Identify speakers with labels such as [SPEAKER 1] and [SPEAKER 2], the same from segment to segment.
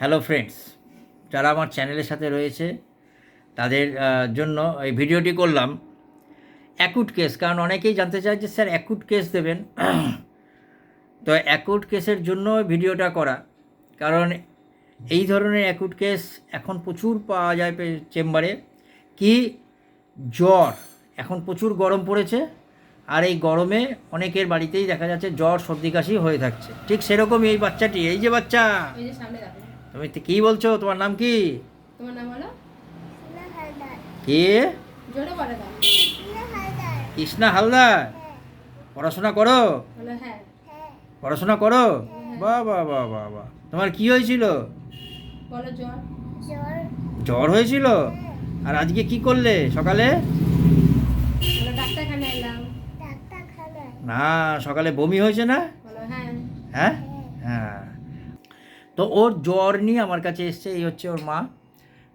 [SPEAKER 1] Hello friends, যারা আমার চ্যানেলের সাথে রয়েছে, তাদের জন্য এই ভিডিওটি করলাম। অ্যাকুট কেস, কারণ অনেকেই জানতে চায় যে, স্যার, অ্যাকুট কেস দেবেন। তো অ্যাকুট কেসের জন্য ভিডিওটা করা। কারণ এই ধরনের অ্যাকুট কেস এখন প্রচুর পাওয়া যায় চেম্বারে। কি? জ্বর। এখন প্রচুর গরম পড়েছে। আর এই গরমে অনেকের বাড়িতেই দেখা যাচ্ছে জ্বর, সর্দি কাশি হয়ে থাকছে। ঠিক সেরকমই এই বাচ্চাটি। এই যে বাচ্চা! তুমি তো কী বলছো? তোমার নাম কি?
[SPEAKER 2] তোমার নাম বলো।
[SPEAKER 1] কে?
[SPEAKER 2] জোরে বলে দাও
[SPEAKER 1] কৃষ্ণা হালদার। পড়াশোনা করো?
[SPEAKER 2] হ্যাঁ।
[SPEAKER 1] পড়াশোনা করো? বাহ বাহ বাহ বাহ বাহ। তোমার কি হয়েছিল?
[SPEAKER 2] জ্বর।
[SPEAKER 1] জ্বর। হয়েছিল? আর আজকে কি করলে সকালে? না সকালে বমি হয়েছে না?
[SPEAKER 2] বলো হ্যাঁ
[SPEAKER 1] হ্যাঁ। হ্যাঁ? তো ওর জ্বর নিয়ে আমার কাছে এসছে এই হচ্ছে ওর মা।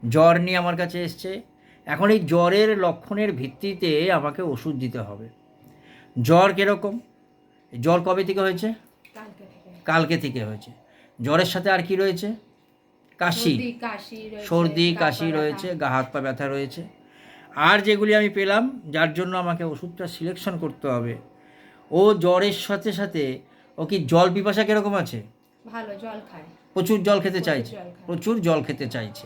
[SPEAKER 1] জ্বর নিয়ে আমার কাছে এসছে। এখন এই জ্বরের লক্ষণের ভিত্তিতে আমাকে ওষুধ দিতে হবে। জ্বর কীরকম? জ্বর কবে থেকে হয়েছে?
[SPEAKER 2] কালকে থেকে।
[SPEAKER 1] হয়েছে। জ্বরের সাথে আর কি রয়েছে? কাশি।
[SPEAKER 2] সর্দি কাশি রয়েছে
[SPEAKER 1] সর্দি
[SPEAKER 2] গা
[SPEAKER 1] কাশি রয়েছে গা হাত পা ব্যথা রয়েছে। আর যেগুলি আমি পেলাম যার জন্য আমাকে ওষুধটা সিলেকশন করতে হবে। ও জ্বরের সাথে সাথে ও কি জল পিপাসা কীরকম আছে?
[SPEAKER 2] ভালো জল খায়।
[SPEAKER 1] প্রচুর জল খেতে চাইছে। প্রচুর জল খেতে চাইছে।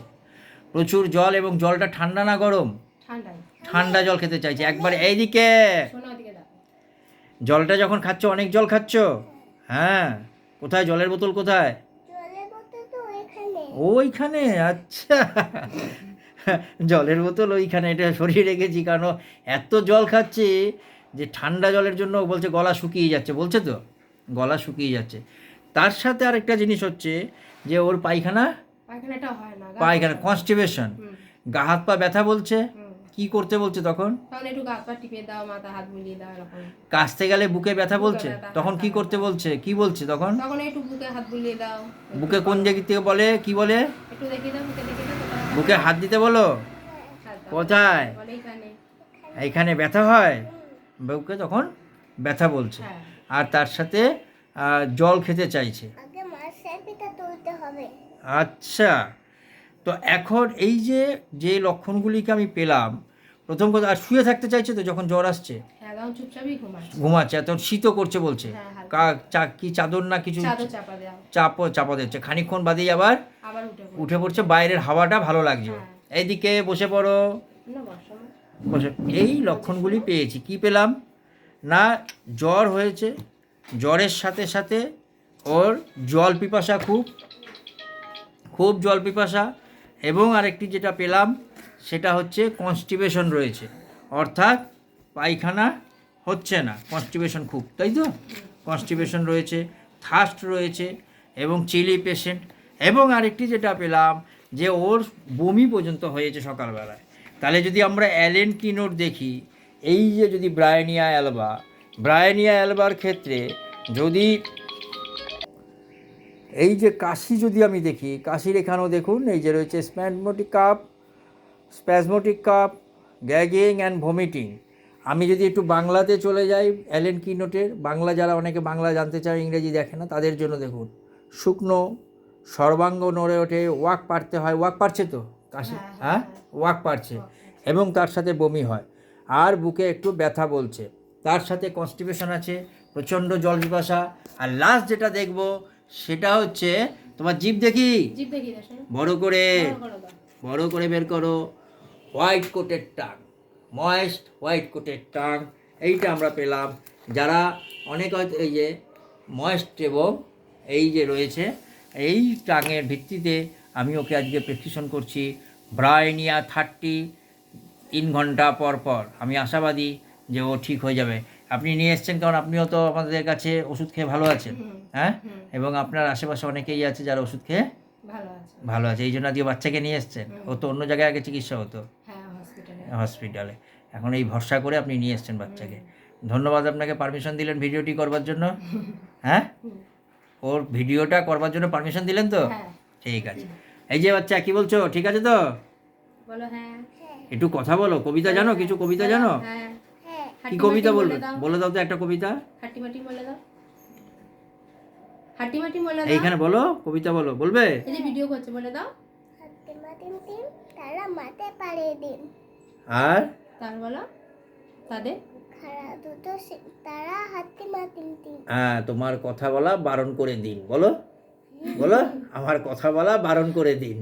[SPEAKER 1] প্রচুর জল এবং জলটা ঠান্ডা না গরম? ঠান্ডা জল খেতে চাইছে। একবার এইদিকে! জলটা যখন খাচ্ছ অনেক জল খাচ্ছ? হ্যাঁ। কোথায়? জলের বোতল কোথায়? ওইখানে? আচ্ছা। জলের বোতল ওইখানে এটা সরিয়ে রেখেছি কারণ এত জল খাচ্ছি যে ঠান্ডা জলের জন্য বলছে গলা শুকিয়ে যাচ্ছে। বলছে তো? গলা শুকিয়ে যাচ্ছে। তার সাথে আরেকটা জিনিস হচ্ছে যে ওর পায়খানা
[SPEAKER 2] হয়
[SPEAKER 1] পায়খানা
[SPEAKER 2] বসে।
[SPEAKER 1] কনস্টিপেশন গা হাত পা ব্যথা বলছে। কি করতে বলছে তখন? কাশতে গেলে বুকে ব্যথা বলছে? তখন কি করতে বলছে? কি বলছে তখন?
[SPEAKER 2] বুকে
[SPEAKER 1] কোন জায়গা থেকে বলে? কি বলে?
[SPEAKER 2] বুকে
[SPEAKER 1] হাত দিতে বলো। কোথায়?
[SPEAKER 2] এইখানে
[SPEAKER 1] ব্যথা হয়? বুকে তখন ব্যথা বলছে।
[SPEAKER 2] হ্যাঁ।
[SPEAKER 1] আর তার সাথে জল খেতে চাইছে।
[SPEAKER 3] আগে মাছের পিঠা তুলতে হবে।
[SPEAKER 1] আচ্ছা। তো এখন এই যে যে লক্ষণগুলিকে আমি পেলাম প্রথম কথা আর শুয়ে থাকতে চাইছে তো যখন জ্বর আসছে?
[SPEAKER 2] হ্যাঁ ঘুমাচ্ছে।
[SPEAKER 1] ঘুমাচ্ছে তখন শীতও করছে বলছে।
[SPEAKER 2] হ্যাঁ,
[SPEAKER 1] কা- চা- কি চাদর না কিছু?
[SPEAKER 2] চাদর চাপ
[SPEAKER 1] চাপা দিচ্ছে। খানিকক্ষণ বাদেই আবার
[SPEAKER 2] আবার উঠে
[SPEAKER 1] পড়ছে। বাইরের হাওয়াটা ভালো লাগছে।
[SPEAKER 2] হ্যাঁ।
[SPEAKER 1] এইদিকে বসে পড়ো।
[SPEAKER 2] বসে
[SPEAKER 1] এই লক্ষণগুলি পেয়েছি। কি পেলাম? না জ্বর হয়েছে জ্বরের সাথে সাথে ওর জল পিপাসা খুব খুব জল পিপাসা। এবং আরেকটি যেটা পেলাম, সেটা হচ্ছে কনস্টিবেশন রয়েছে। অর্থাৎ পায়খানা হচ্ছে না কনস্টিবেশন খুব, তাই তো? কনস্টিবেশন রয়েছে থাস্ট রয়েছে, এবং চিলি পেশেন্ট এবং আরেকটি যেটা পেলাম, যে ওর বমি পর্যন্ত হয়েছে সকালবেলায়। তাহলে যদি আমরা অ্যালেন কিনোর দেখি, এই যে যদি ব্রায়নিয়া অ্যালবা ব্রায়নিয়া অ্যালবার ক্ষেত্রে যদি এই যে কাশি যদি আমি দেখি কাশির এখানেও দেখুন এই যে রয়েছে spasmodic cough spasmodic cough gagging and vomiting আমি যদি একটু বাংলাতে চলে যাই অ্যালেন কিনোটের বাংলা যারা অনেকে বাংলা জানতে চায় ইংরেজি দেখে না তাদের জন্য দেখুন শুকনো সর্বাঙ্গ নড়ে ওঠে ওয়াক পারতে হয় ওয়াক পারছে তো? কাশি
[SPEAKER 2] হ্যাঁ,
[SPEAKER 1] হ্যাঁ?
[SPEAKER 2] হ্যাঁ,
[SPEAKER 1] ওয়াক পারছে এবং তার সাথে বমি হয়। আর বুকে একটু ব্যথা বলছে। তার সাথে কনস্টিপেশন আছে প্রচণ্ড জল পিপাসা আর লাস্ট যেটা দেখব সেটা হচ্ছে তোমার জিভ দেখি? বড় করে।
[SPEAKER 2] বড় করে
[SPEAKER 1] বড় করে বের করো। হোয়াইট কোটের টাং ময়েস্ট হোয়াইট কোটের টাং এইটা আমরা পেলাম। যারা অনেক হয়তো এই যে ময়েস্ট এবং এই যে রয়েছে এই টাঙের ভিত্তিতে আমি ওকে আজকে প্রেসক্রিপশন করছি। ব্রাইনিয়া থার্টি তিন ঘণ্টা পর পর। আমি আশাবাদী যে ও ঠিক হয়ে যাবে। আপনি নিয়ে এসছেন কারণ আপনিও তো আমাদের কাছে ওষুধ খেয়ে ভালো আছেন। হ্যাঁ? এবং আপনার আশেপাশে অনেকেই আছে যারা ওষুধ খেয়ে
[SPEAKER 2] ভালো আছে।
[SPEAKER 1] এই জন্য আজকে বাচ্চাকে নিয়ে এসছেন। ও তো অন্য জায়গায় আগে চিকিৎসা হতো।
[SPEAKER 2] হ্যাঁ হসপিটালে।
[SPEAKER 1] এখন এই ভরসা করে আপনি নিয়ে এসছেন বাচ্চাকে। ধন্যবাদ আপনাকে। পারমিশন দিলেন ভিডিওটি করবার জন্য। হ্যাঁ? ওর ভিডিওটা করবার জন্য পারমিশন দিলেন তো?
[SPEAKER 2] হ্যাঁ।
[SPEAKER 1] ঠিক আছে। এই যে বাচ্চা কি বলছো? ঠিক আছে তো?
[SPEAKER 2] হ্যাঁ।
[SPEAKER 1] একটু কথা বলো। কবিতা জানো? কিছু কবিতা জানো? কি কবিতা বলবে? বলে দাও তো একটা কবিতা।
[SPEAKER 2] খাটি মাটি বলে দাও। হাটি মাটি বলে দাও।
[SPEAKER 1] এইখানে বলো কবিতা বলো বলবে?
[SPEAKER 2] এই যে ভিডিও করছে বলে দাও।
[SPEAKER 3] হাতে মাটিন দিন তারা মাথায় পাড়িয়ে দিন।
[SPEAKER 1] আর?
[SPEAKER 2] তার বলো তাদের?
[SPEAKER 1] হ্যাঁ তোমার কথা বলা বারণ করে দিন। বলো বলো আমার কথা বলা বারণ করে দিন।